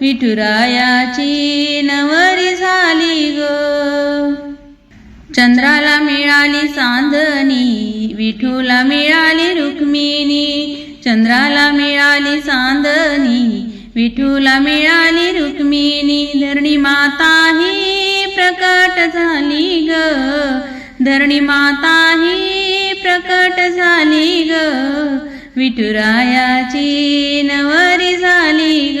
विठुरायाची नवरी झाली ग. चंद्राला मिळाली चांदणी विठूला मिळाली रुक्मिणी चंद्राला मिळाली चांदणी विठूला मिळाली रुक्मिणी. धरणी माता ही प्रकट झाली ग. धरणी माता ही प्रकट झाली ग. विठुरायाची नवरी झाली ग.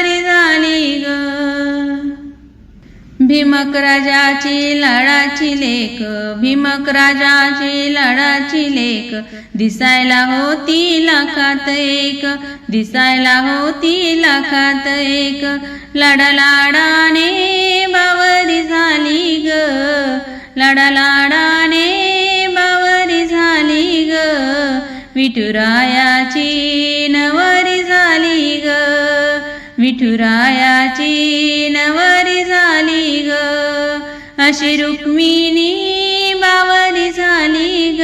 भीमक राजाची लाडाची लेक भीमक राजाची लाडाची लेक दिसायला होती लाखात एक दिसायला होती लाखात एक. लाडा लाडाने बावरी झाली ग लाडा लाडाने बावरी झाली ग. विठुरायाची नवरी झाली ग विठुरायाची नवरी झाली अशी रुक्मिणी बावरी झाली ग.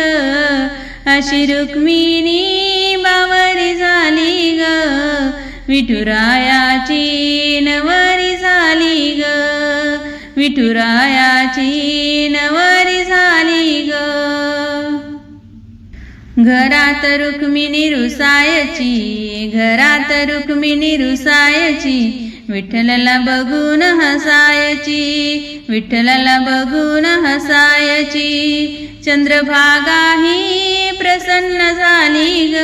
अशी रुक्मिणी बावरी झाली ग. विठुरायाची नवरी झाली ग. विठुरायाची नवरी झाली ग. घरात रुक्मिणी रुसायची घरात रुक्मिणी रुसायची विठ्ठलाला बघून हसायची विठ्ठलाला बघून हसायची. चंद्रभागा ही प्रसन्न झाली ग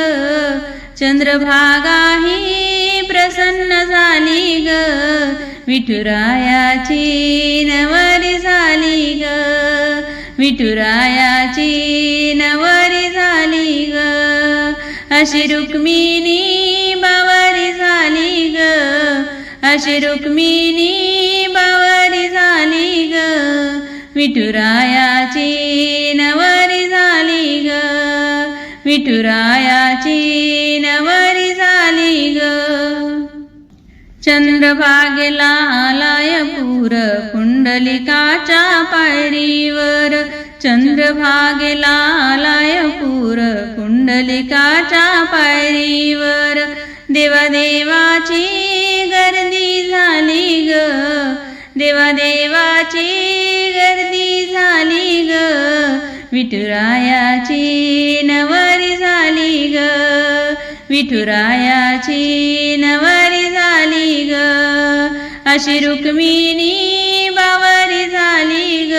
चंद्रभागा ही प्रसन्न झाली ग. विठुरायाची नवरी झाली ग विठुरायाची नवरी झाली ग. अशी रुक्मिणी अशी रुक्मिणी बावरी झाली ग. विठुरायाची नवरी झाली ग. विठुरायाची नवरी झाली ग. चंद्रभागेला आलाय पूर कुंडलिकाच्या पायरीवर. चंद्रभागेला आलाय पूर कुंडलिकाच्या पायरीवर. देवादेवाची देवदेवाची गर्दी झाली ग. विठुरायाची नवरी झाली ग. विठुरायाची नवरी झाली ग. अशी रुक्मिणी बावरी झाली ग.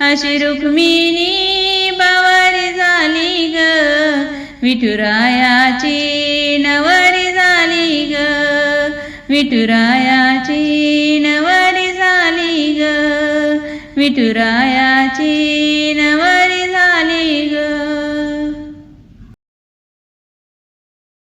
अशी रुक्मिणी बावरी झाली ग. विठुरायाची नवरी झाली ग. विठुरायाची विठुरायाची नवरी झाली ग.